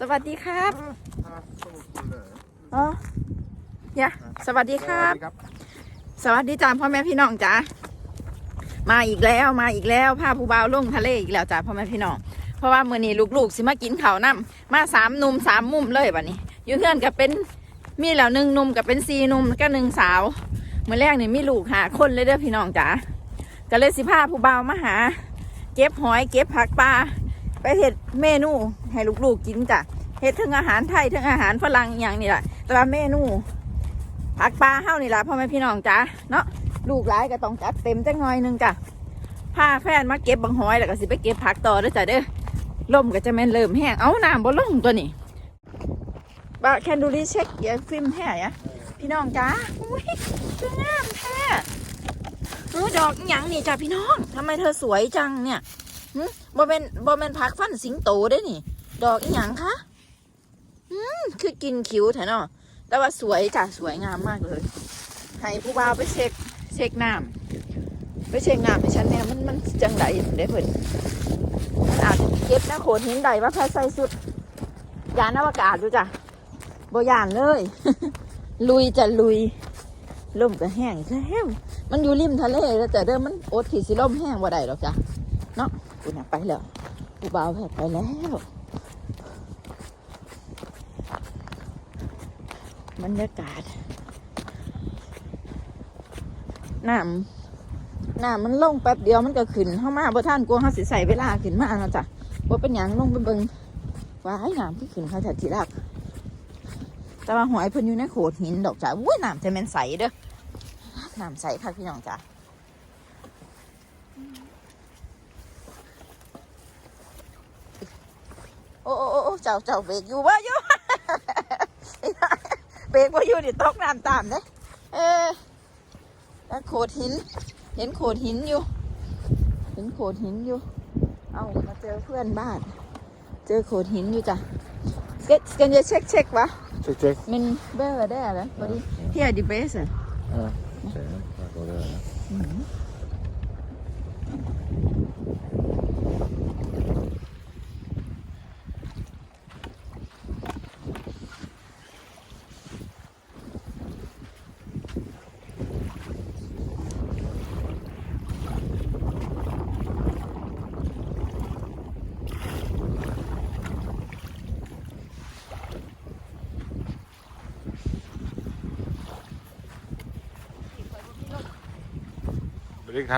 สวัสดีครับอ๋อเนี่ยสวัสดีครับ สวัสดีจ้าพ่อแม่พี่น้องจ้ามาอีกแล้วมาอีกแล้วพาผู้บ่าวลงทะเลอีกแล้วจ้าพ่อแม่พี่น้องเพราะว่ามื้อนี้ลูกๆสิมากินข้าวน้ำมาสามหนุ่มสามมุมเลยบัดนี้อยู่เพื่อนกับเป็นมีแล้วหนึ่งหนุ่มกับเป็นสี่หนุ่มก็หนึ่งสาวเมื่อแรกนี่มีลูกหาคนเลยเด้อพี่น้องจ้าก็เลยสิพาผู้บ่าวมาหา เก็บหอยเก็บผักปลาไปเห็ดเมนูให้ลูกๆกินจ้ะ เห็ดทั้งอาหารไทยทั้งอาหารฝรั่งอย่างนี่แหละแต่ว่าเมนูผักปลาเฮ้านี่แหละพ่อแม่พี่น้องจ้าเนาะลูกหลายก็ต้องจัดเต็มจังหน่อยหนึงจ้ะพาแฟนมาเก็บบังหอยแล้วก็สิไปเก็บผักต่อด้อจ้ะเด้อลมก็จะแม่นเริ่มแห้งเอาน้ำบ่ลงตัวนี้บะแคนดูรีเช็คเดี๋ยวฟิล์มแห้งอะพี่น้องจ้าอุ้ยสวยงามแท้เออดอกหยังนี่จ้ะพี่น้องทำไมเธอสวยจังเนี่ยบ่เป็นบ่เป็นผักฟันสิงโตได้นี่ ดอกอหยังคะ อืมคือกินคิ้วแท้เนาะแต่ว่าสวยจ้ะสวยงามมากเลย ให้ผู้บ่าวไปเช็คเช็คน้ำไปเช็คน้ำให้ฉันเนี่ยมันมันจังไดได้เพิ่นมันอาจจะเก็บหน้าโขดหินใดว่าพาใส่สุดยานอวกาศดูจ้ะบ่ยานเลย ลุยจะลุยลมก็แห้งแล้วมันอยู่ริมทะเลแล้วแต่เดิมมันอดที่สิลมแห้งบ่ได้หรอกจ้ะเนาะคุณน่ะไปแล้วผู้บ่าวแพทไปแล้ว บรรยากาศน้ำน้ำมันลงแป๊บเดียวมันก็ขึ้นเข้ามาบ่ท่านกลัวเขาสิใส่เวลาขึ้นมาเนาะจ้ะว่าเป็นหยังลงไปเบิงว้ายน้ำที่ขึ้นเขาจะทีรักแต่ว่าหอยเพิ่นอยู่ในโขดหินดอกจ้ะอุ้ยน้ำจะเป็นใสเด้อน้ำใสค่ะพี่น้องจ้ะโอ้โอ้โอ้โอ้เจ้าเจ้าเบรกอยู่ว่าอยู่ เบรกว่าอยู่นี่ตกน้ำตามเด้เออแล้วโขดหิน เห็นโขดหินอยู่ เห็นโขดหินอยู่ เอามาเจอเพื่อนบ้าน เจอโขดหินอยู่จ้ะเกกันจะเช็คเช็ควะ Check, check. มันเบอร์ได้แล้วพอดีเฮียดิเบสอะ Ja, ser du? Där går det.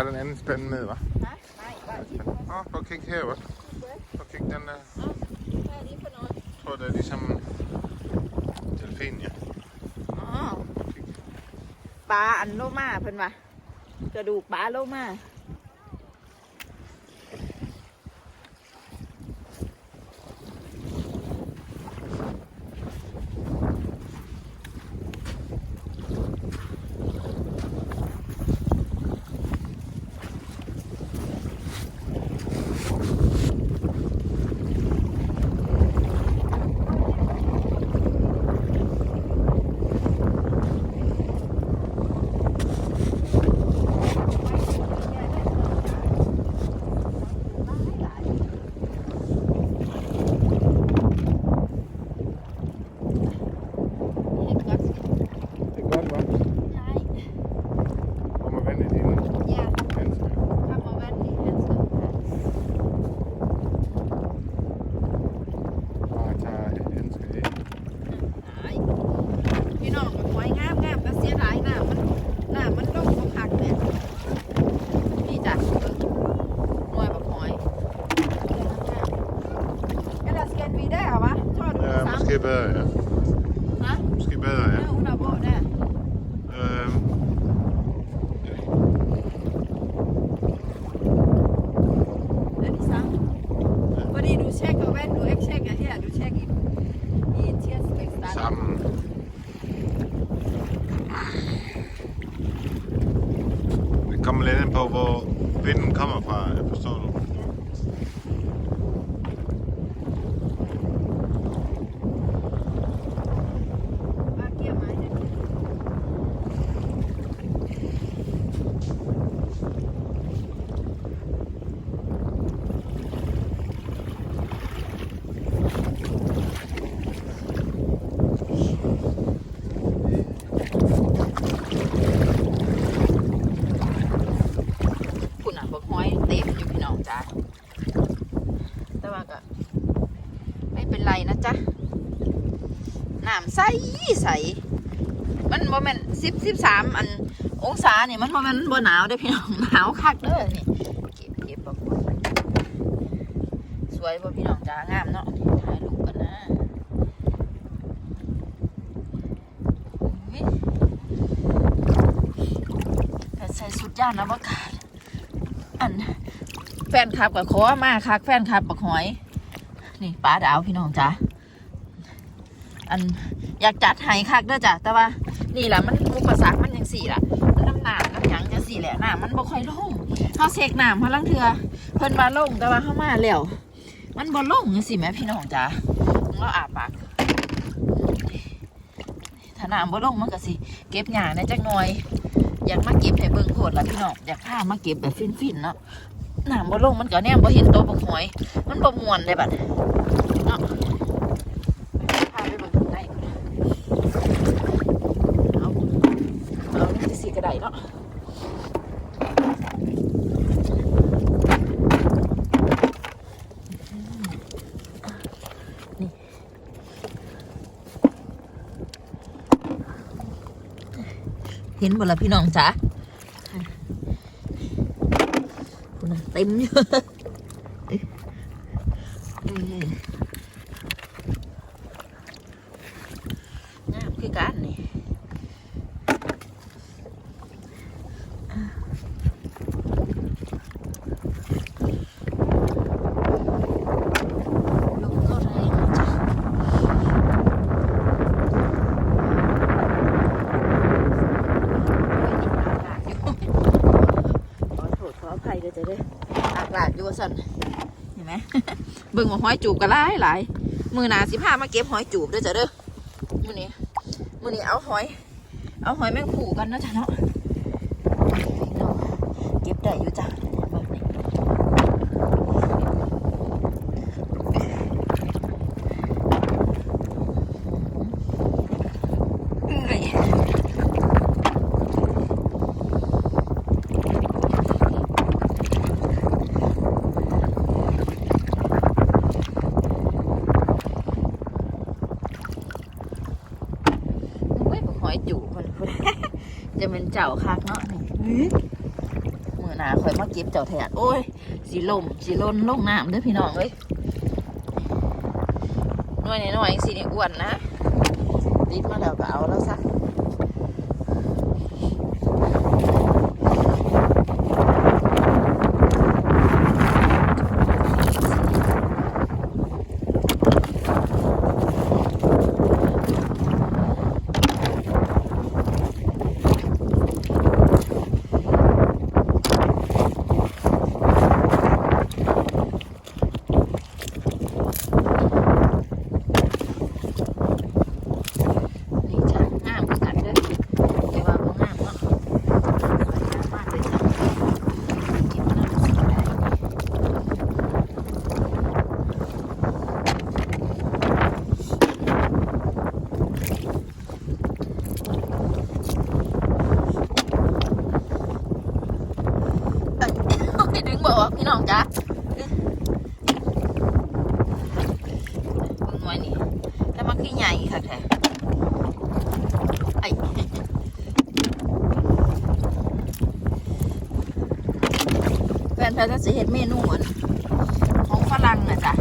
Den anden spand med, hva'? ฮะไม่บ้านที่ Åh, oh, prøv at kigge her, hva'? Prøv at kigge den der. แค่นี้พอนอน Jeg tror, det er ligesom delfin, ja. อ๋อปลาอันโลมาเพิ่นว่ากระดูกปลาโลมา ใสใสมันบ่แม่นสิบสิบสามอันองศาเนี่ยมันบ่แม่นบ่หนาวด้พี่น้องหนาวคักเด้อนี่เก็บเก็บบ่ก่อนสวยบ่พี่น้องจ้างามเนาะถ่ายรูปกันนะแต่ใส่สุดย่านอวกาศอันแฟนคลับกับขอมาคักแฟนคลับบักหอย นี่ป้าดาวพี่น้องจ้าอัน อยากจัดให้คักเด้อจ้ะแต่ว่านี่แหละมันอุปสรรคมันยังสี่ล่ะมันน้ำหนาน้ำหยังจะสี่แหละหน้ำมันบ่ค่อยลงเขาเสกน้ำพลังเทือเพิ่นมาลงแต่ว่าเข้ามาแล้วมันบ่ลงจังซี่แม่พี่น้องจ้าเราอาบปากถ้าน้ำบ่ลงมันก็สิเก็บหญ้าในจักหน่อยอยากมาเก็บให้เบิ่งโพดล่ะพี่น้องอยากพามาเก็บแบบฟินๆเนาะหน้ำบ่ลงมันก็แนมบ่เห็นตัวบักหอย มันบ่ม่วนได้บัดเนาะพาไปเบิ่งข้างในพุ่นน่ะเอาเอานี่สิก็ได้เนาะ เห็นหมดแล้วพี่น้องจ๋าคุณเต็มอยู่ เอ้ยเอ้ยงามคือกันนี่ลมก็แรงนะจ๊ะ ขอโทษขออภัยเด้อจ้ะเด้ออากาศอยู่ว่าสั่นเห็นไหม เบิ่งว่า หอยจูบก็หลายหลายมือหนาสิพามาเก็บหอยจูบด้วยจ้ะเด้อมือนี้มือนี้เอาหอย เอาหอยแมงผูกันนะจ้ะเนาะเนาะเก็บได้อยู่จ้ะแบบนี้เอ้ย โอ้ยบักหอยจูบมัน พุ่น จะเป็นเจ้าคักเนาะนี่มือหนาคอยมาเก็บเจ้าแทนโอ้ยสีลมสีล้นลงน้ำเด้อพี่น้องเอ้ยหน่วยหน่อยๆสีนี่อ้วนนะติดมาแล้วก็เอาแล้วซะนี่จ้ะงามคือกันเด้อแต่ว่าบ่งามเนาะสวยงามมากเลยจ้ะเก็บน้ำสีได้เอ้ยดึงบอกว่าพี่น้องจ้ะเอ้ยเบิ่งหน่วยนี่แต่มัน ค่ะแท้ไอ้แฟนแพทย์จะเห็ดเมนูอันของฝรั่งนะจ๊ะ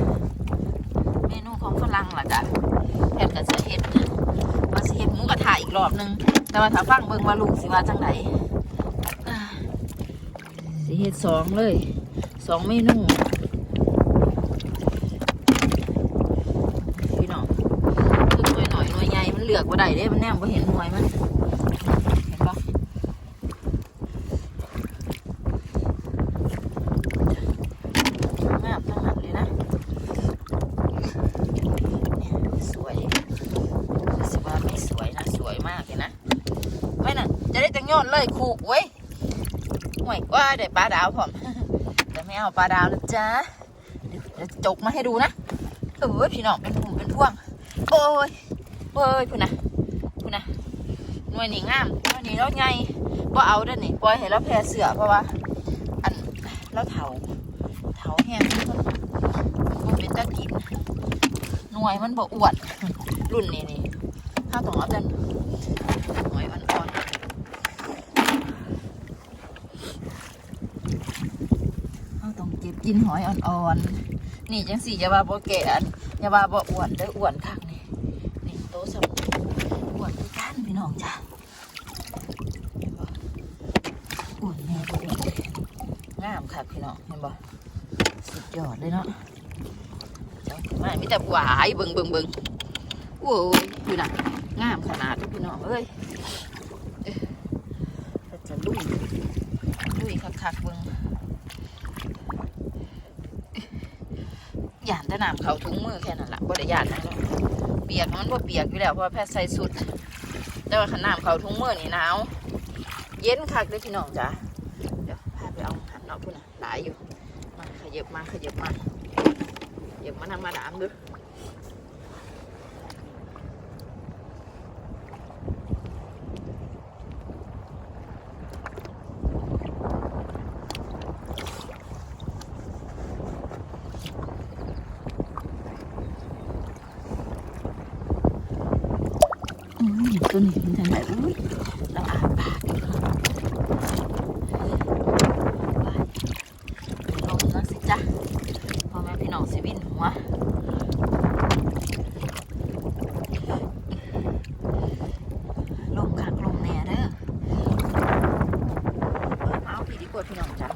เมนูของฝรั่งล่ะจ้ะแพทย์ก็จะเห็ดว่าสิเห็ดหมูกระทะอีกรอบหนึง แต่ว่าถ้าฟังเบิ่งว่าลูกสิว่าจังไดอ่าสิเห็ดสองเลยสองเมนูพี่น้อง คือหน่วยหน่อยหน่วยใหญ่ มันเหลือกว่าใดเด้มันแนมว่าเห็นหน่วยมันเห็นปะงามทั้งนั้นเลยนะเนี่ยสวยสิว่าไม่สวยนะสวยมากเลยนะไม่น่ะจะได้จังยอดเลยคูกเว้ห่วยว่าเดี๋ยวปลาดาวผมแต่ไม่เอาปลาดาวนะจ๊ะเดี๋ยวจะจกมาให้ดูนะเออพี่น้องเป็นหุ่มเป็นพ่วงโอ้ยโอ้ยพูดนนะ หน่วยนี่งามหน่วยนี่เราไงว่เอาด้อนี่ปล่อยให้เราแพ้เสือเพราะว่า อันเราเถาเถาแห้งมันเป็นตะกินหน่วยมันบ่อวนรุ่นนี้นี่ถ้าต้องเอาแต่หน่วยอ่อนๆเราต้องเก็บกินหอยอ่อนๆ นี่จังสี่อย่าว่าบ่แก่อันย่าว่าบ่อ้วนเด้ออ้วนคักนี่นี่โตสมอ้วนคือกันพี่น้องจ้ะเห็นบ่อ้วนแม่บ่อ้วนเลย งามคักพี่น้องเห็นบ่สุดยอดเลยเนาะมามีแต่หวายเบิ่งเบิ่งเบิ่งโอ้ยอยู่น่ะงามขนาดพี่น้องเอ้ยจะลุยลุยคักๆเบิ่งย่านต่น้ำเขาถุงมือแค่นั้นละบ่ได้ยานนะเปียกมันบ่เปียกอยู่แล้วเพราะแพทย์ใส่สุด แต่ว่าขนาดเขาถุงมือนี่หนาว เย็นคักเลยพี่น้องจ้ะ ยับมาขยับมาขยับมาทำมาดามดูอืมตัวนี้เป็นทางไหนอุ้ยเราอาปากอยู่เนาะลงนะสิจ๊ะพ่อแม่พี่น้องสิวินหัว ลงคักลงแหน่เด้อเออเอาพี่ดีกว่าพี่น้องจ้ะ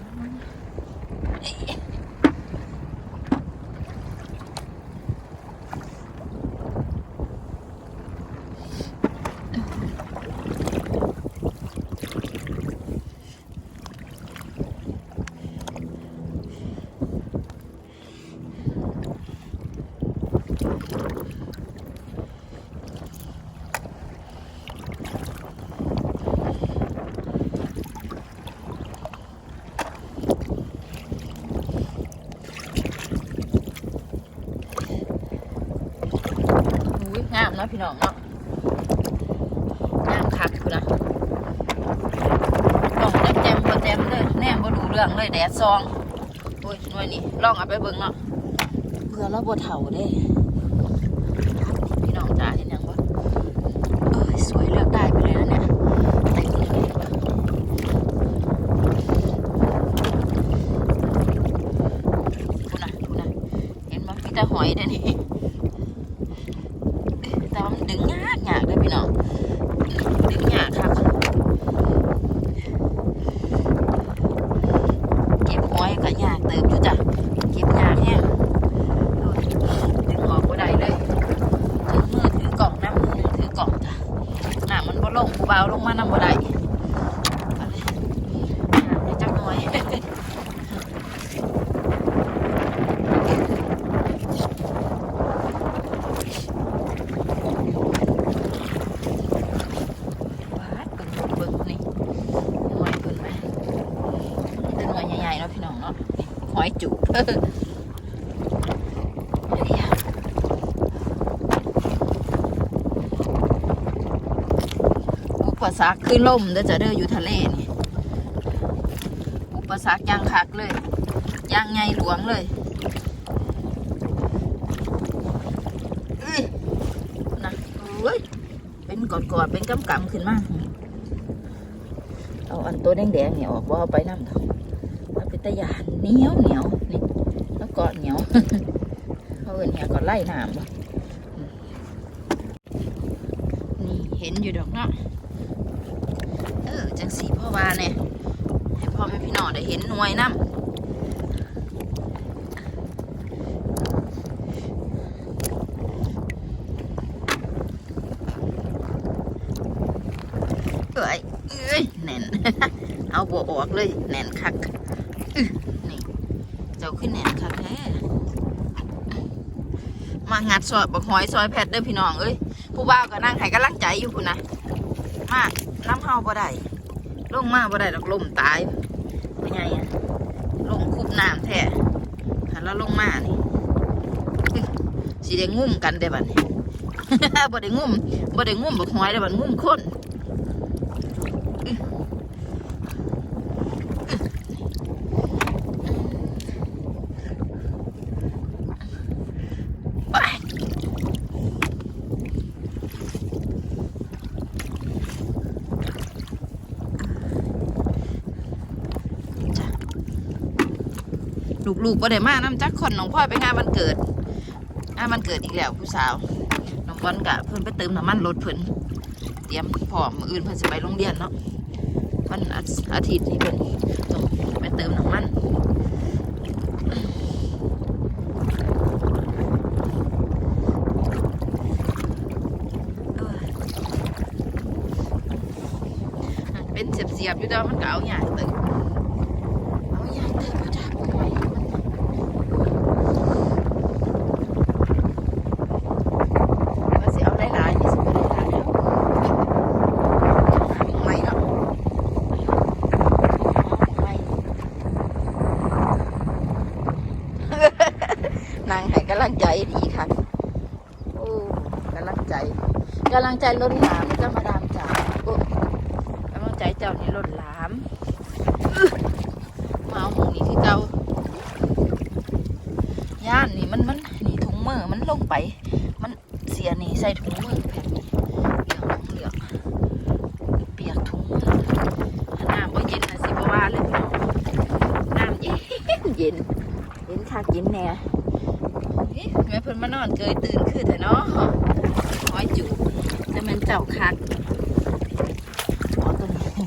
อุ้ยงามเนาะพี่น้องเนาะงามคักคือนะลองเล็บแจมบ่แจมเลยแน่บ่ดูเรื่องเลยแดดซองโอ้ยหน่วยนี่ลองเอาไปเบิ่งเนาะเพื่อเราบ่เฒ่าเด้พี่น้องจ๋าเห็นยังบ่เอ้ยสวยเลือกได้ไปเลยนะเนี่ยเต็มเลยเห็นปะดูนะดูนะเห็นมั้ยมีแต่หอยเด้อนี่ แต่ว่ามันดึงยากยากเลยพี่น้องดึงยากครับ เก็บหอยก็ยากเติมอยู่จ้ะเก็บยากแห้งโอ้ยดึงออกก็ได้เลยถือมือถือกล่องน้ำมือหนึ่งถือกล่องจ้ะน้ำมันบ่ลงผู้เบาลงมาน้ำบ่ได้เอาเลยน้ำได้จักหน่อย วาดเบิ่งเบิ่งนี่หอยเบิ่งไหมแต่หน่วยใหญ่ๆเนาะพี่น้องเนาะนี่หอยจุก เดี๋ยวอุป สรรคคือล่มเด้อจะเด้ออยู่ทะเลนี่อุปสรรคยังคักเลยยังไงหลวงเลยเอ้ยนะเอ้ยเป็นกอดๆเป็นกำกำขึ้นมาเอาอันตัวแดงๆเนี่ยออกว่าเอาไปน้ำเถอะมันเป็นตะยานเหนียวเหนียวนี่แล้วกอดเหนียวเขาเอินเนี่ยกอดไล่น้ำนี่เห็นอยู่ดอกเนาะ จังสีพ่อวาเนี่ยให้พ่อแม่พี่น้องได้เห็นหน่วยน้ำเอ้ยเอ้ยแน่น เอาบัวออกเลยแน่นคักนี่เจ้าขึ้นแน่นคักแท้มางัดซอยบักหอยซอยแพทเด้อพี่น้องเอ้ยผู้บ่าวก็นั่งให้กำลังใจอยู่คุณนะมาน้ำเฮาบ่ได้ ลงมาบ่ได้ดอกล่มตายเป็นไงอะลงคุบน้ำแท้หันแล้วลงมานี่สีได้งุ่มกันได้บัดนี้บ่ได้งุ่มบ่ได้งุ่มบักหอยได้บัดงุ่มคน ลูกๆก็ได้มาน้ำจักคนน้องพ่อยไปงานวันเกิดงานวันเกิดอีกแล้วผู้สาวน้องบอลกะเพิ่นไปเติมน้ำมันรถเพิ่นเตรียมพร้อมอื่นเพิ่นสิไปโรงเรียนเนาะวันอาทิตย์นี้เพิ่นต้องไปเติมน้ำมันเป็นเสียบๆอยู่แต่ว่ามันก็เอาใหญ่ตึงเอาใหญ่ตึงก็จะบ่ไหวมันก็สิเอาหลายๆนี่สิบ่ได้หลายแล้วไม่เนาะไม่ นางให้กำลังใจดีค่ะ โอ้กำลังใจ กำลังใจล้นหลามก็มาดามจ๋าโอ้กำลังใจเจ้านี่ล้นหลามเมาเอาหมูนี่คือเก่าย่านนี่มันมันนี่ถุงมือมันลงไป มันเสียนี่ใส่ถุงมือแบบนี้เหลืองเหลืองเปียกถุงมือน้ำก็เย็นนะสิบว่าเลยพี่น้องน้ำเย็นเย็นเย็นคักเย็นแน่แม่เพิ่นมานอนเกยตื่นคือแต่เนาะหอยจูบจะมัน เจ้าคักอ๋อตัวนี้ตัว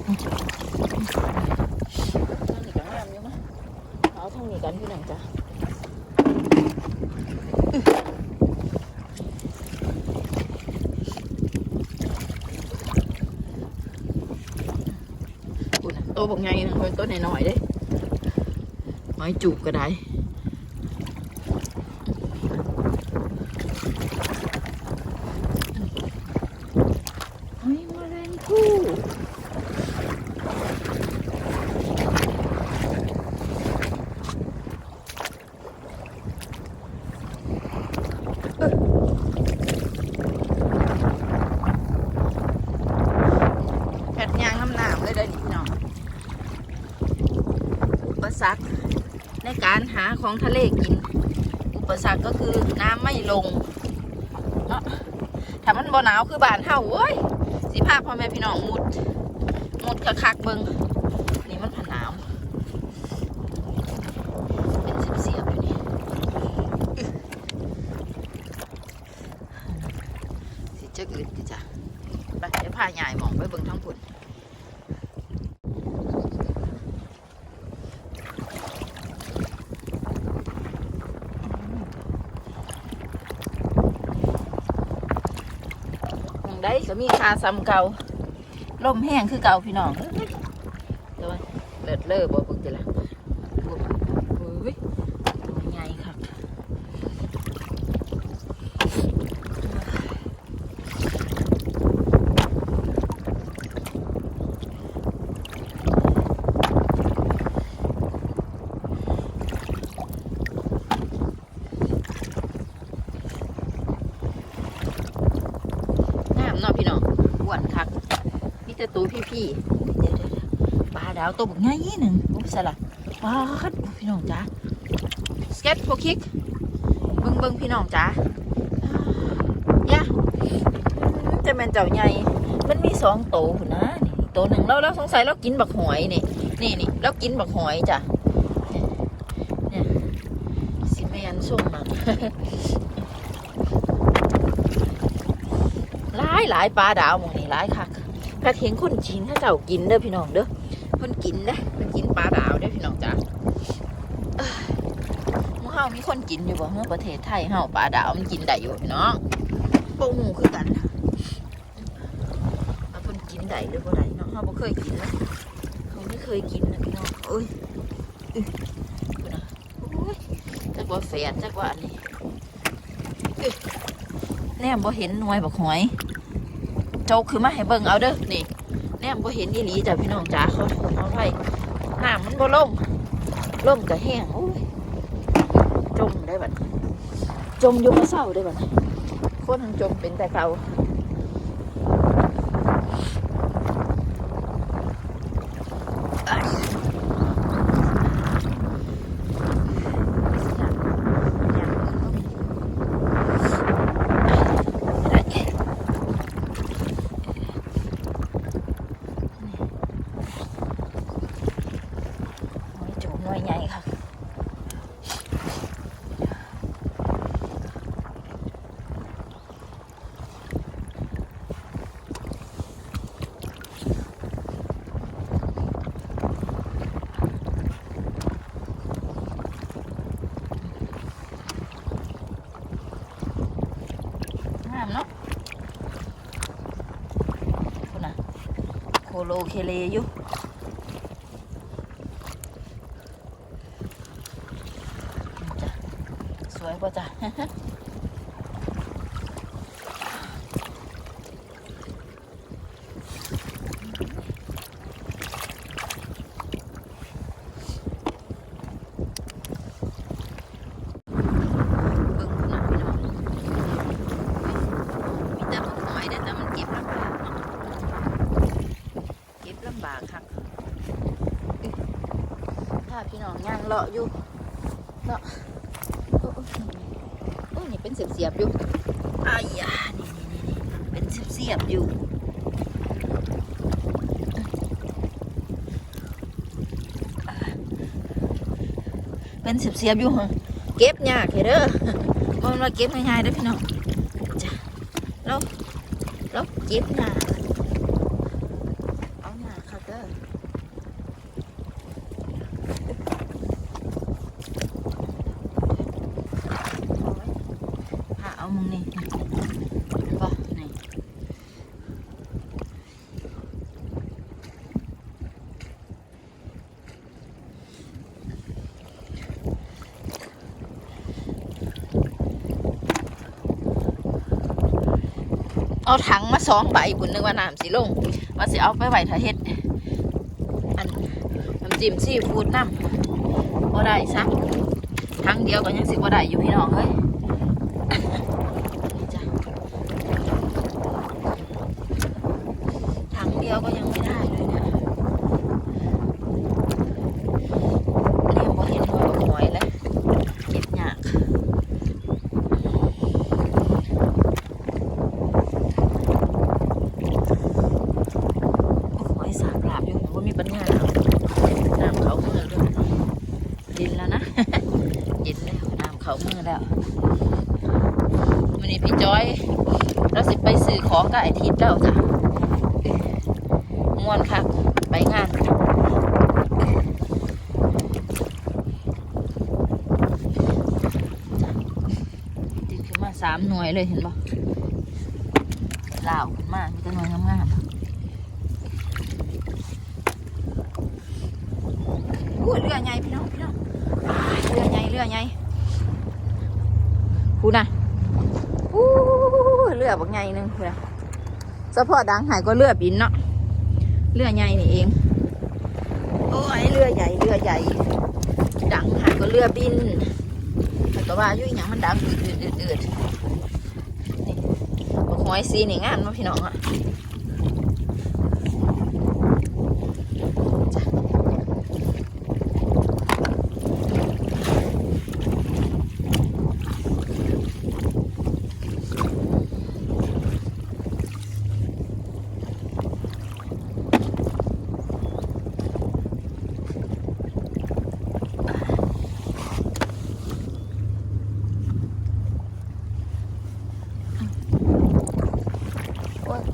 นี้กันงามอยู่มั้ยเอาทางนี้กันพี่หนังจ้ะอุ่นน่ะตัวบอกไงนะเพิ่นตัวน้อยๆเด้หอยจูบก็ได้ เฮ้ยแมลงภู่แผดยางน้ำหนามเลยเด้อนี่พี่น้องอุป สรรคในการหาของทะเลกิน อุปสรรคก็คือน้ำไม่ลงเนาะถ้ามันบ่หนาวคือบ้านเฮาเว้ยสิพาพ่อแม่พี่น้องมุด มุดกะคักเบิ่งนี่มันผหนาว เป็นเสียบๆอยู่นี่อึสิจะอึดดิจ้ะไปเดี๋ยวพาใหญ่หมองไปเบิ่งทั้งพุ่นหมอง ได้ก็มีคาซ้ำเก่าลมแห้งคือเก่าพี่น้องเอ้ยแต่ว่าเลิศเล่อบ่เบิ่งติล่ะโอ้ยใหญ่คัก งามเนาะพี่น้องอ้วนคักมีแต่ตัวพี่ๆเดี๋ยวๆๆปลาดาวตัวบักง่ายหนึ่งโอ้ยสละปลาดพี่น้องจ้าสเก็ตโฟคิกเบิ้งเบิ้งพี่น้องจ้าย่าจะแมนเจ้าใหญ่มันมีสองโตวพุ่นะนี่ตัวหนึ่งเราเราสงสัยเรากินบักหอยนี่นี่นี่เรากินบักหอยจ้ะเนี่ยเนี่ยสิแมนส่งมันหลายหลายปลาดาวมองนี่หลายคักกระเทียงคนจีนถ้าเจ้ากินเด้อพี่น้องเด้อ เพิ่นนเด้อเพิ่นกินปลาดาวเด้อพี่น้องจ้าเอ้ยมู่เฮามีคนกินอยู่บ่เมื่อประเทศไทยเฮาปลาดาวมันกินได้อยู่พี่น้องบ่ฮู้คือกันว่าเพิ่นกินได้หรือบ่ได้เนาะเฮาบ่เคยกินนะเขาไม่เคยกินนะพี่น้องเอ้ยโอ้ยจักว่าแฝดจักว่าอันนี้แนมบ่เห็นหน่วยบักหอยโจกคือมาให้เบิ่งเอาเด้อนี่ มบ่เห็นอีหลีจ้ะพี่น้องจ๋าเขาเขาไว้น้ำมันบ่ล่มล่มก็แห้งโอ้ยจมได้บัดจมอยู่มาเศร้าได้บัดคนทั้งจมเป็นแต่เก่าอ้ายอยากอยากได้ หอยจูบหน่วยใหญ่ค่ะ โลเคเลอยู่สวยป่ะจ้ะ เบิ่งคุณนะพี่น้องมีแต่บักหอยเด้อแต่มันเก็บลำบากเนาะเก็บลำบากครับถ้าพี่น้องย่างเลาะอยู่เลาะโอ้โอ้โอ้นี่เป็นเสียบๆอยู่อายานี่นี่นี่นี่เป็นเสียบๆอยู่ เป็นเสียบๆอยู่เก็บยากเถอะเด้อมันมาเก็บง่ายๆเด้อพี่น้องจ้ะเราเราเก็บยากเอายากค่ะเด้อหาเอามึงนี่นี่เห็นปะนี่เอา ถังมาสองใบบุญนึกว่าน้ำสิลงมาสิเอาไปไหวทาเฮ็ดอันน้ำจิ้มซีฟู้ดน้ำบ่ได้ซักถังเดียวก็ยังสิบ่ได้อยู่พี่น้องเฮ้ยนี่จ้ะถังเดียวก็ยังไม่ได้เลยเนี่ยเรียกว่าเห็นหอยหอยแล้วเก็บยาก หอยสาบลาบอยู่ผมว่ามีปัญญาเอาน้ำเขาเมื่อด้วยเย็นแล้วนะ เย็นแล้วน้ำเขาเมื่อแล้ววันนี้พี่จอยเราสิไปซื้อ ของกับไอทิพย์แล้วจ้ะม่วนคักไปงานติดขึ้นมาสามหน่วยเลยเห็นปะลาวขึ้นมามีแต่หน่วยงามๆอู้เรือใหญ่พี่น้องพี่น้องเรือใหญ่เรือใหญ่พูน่ะ เรือบักใหญ่นึงพูน่ะสะพอดังหายก็เรือบินเนาะเรือใหญ่นี่เองโอ้ยเรือใหญ่เรือใหญ่ ดังหายก็เรือบินแต่ว่าอยู่อหย่างมันดังอืดอืดอืดอืดนี่หอยซีนี่งามเนาะพี่น้องอะ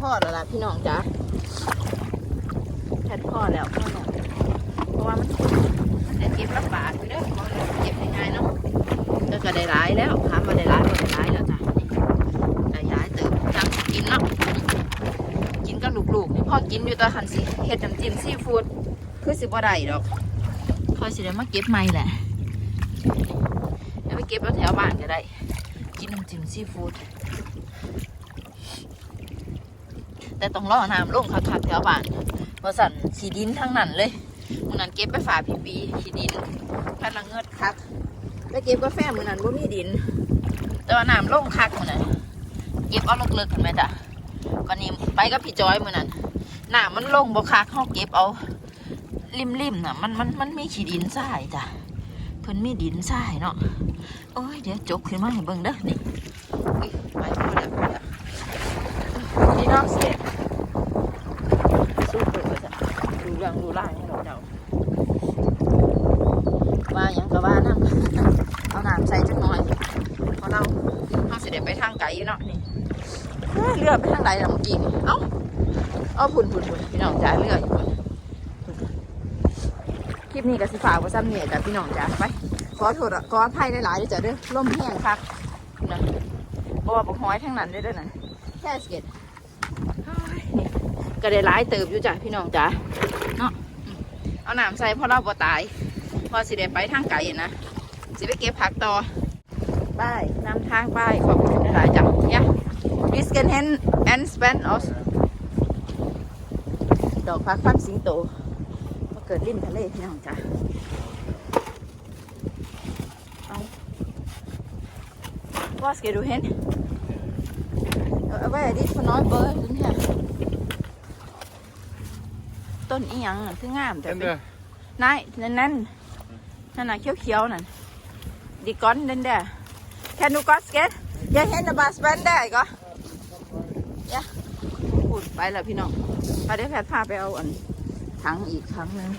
พ่อแล้วล่ะพี่น้องจ้ะแพทพ่อแล้วพ่อแล้วเพราะว่ามันมันได้เก็บลำบากอยู่เด้อเพราะว่าเก็บง่ายๆเนาะแล้วก็ได้ร้ายแล้วถามมาได้ร้ายก็ได้ร้ายแล้วจ้ะได้ย้ายเติมจังกินเนาะกินกับลูกๆนี่พ่อกินอยู่ตัวหันสิเฮ็ดน้ำจิ้มซีฟู้ดคือสิบ่ได้ดอกพ่อสิได้มาเก็บใหม่แหละแล้วไปเก็บเอาแถวบ้านก็ได้ กินน้ำจิ้มซีฟู้ด แต่ต้องรอน้ำลงคักๆแถวบ้านเพราะสันขีดินทั้งนั้นเลยมือนั้นเก็บไปฝากพี่ปีขีดินพันละเงิดคักแล้วเก็บกาแฟมือนั้นบ่มีดิน แต่ว่าน้ำลงคักมือนั้นเก็บเอาเลิกๆกันไหมจ้ะวันนี้ไปกับพี่จอยมือนั้นน้ำมันลงบ่คักเขาเก็บเอาริมๆน่ะมันมันมันมีขีดินทรายจ้ะเพิ่นมีดินทรายเนาะโอ้ยเดี๋ยวจกขึ้นมาให้เบิ่งเด้อนี่อุ๊ยไปพอแล้วพอแล้วนี่นอกเสียสู้เปิดจะดูเรื่องดูร่างให้เราเดาว่าหยังก็ว่าน้ำเอาน้ำใส่จักหน่อยเพราะเราเราสิเด็ไปทางไกลอยู่เนาะนี่เอ้ยเรือไปทางไหนล่ะเมื่อกี้นี่เอ้าเอาพุ่นพุ่นพุ่นพี่น้องจ๋าเรืออยู่พุ่นคลิปนี้ก็สิฝากไว้ซ้ำเนี่ยจ้ะพี่น้องจ๋าไปขอโทษอะขออภัยหลายๆด้วยจ้ะเด้อลมแห้งคักนะเพราะว่าปกห้อยทั้งนั้นเลยเด้อนั่นแค่สเก็ตนี่ก็ได้หลายเติบอยู่จ้ะพี่น้องจ้ะเนาะอืมเอาน้ำใส่เพราะเราบ่ตายเพอสิได้ไปทางไกลนะสิไปเก็บผักต่อไปนำทางไปขอบคุณหลายๆจ้ะเนี่ย This can hand and spend us ดอกพักฟันสิงโตมาเกิดริมทะเลพี่น้องจ้ะเอา Vad ska du hen? Vad är det för något början här? ต้นอีหยังน่ะคืองามแต่ Den เป็น där. นายนั่นนั่นนั่นน่ะเขียวๆนั่นดีก้อนเด่นเด้อแค่นูก็สเก็ตอย่าเห็นนะบาสแบนได้ก็อย่าพูด ไปแล้วพี่น้องไปได้แพทย์พาไปเอาอันถังอีกครั้งหนึง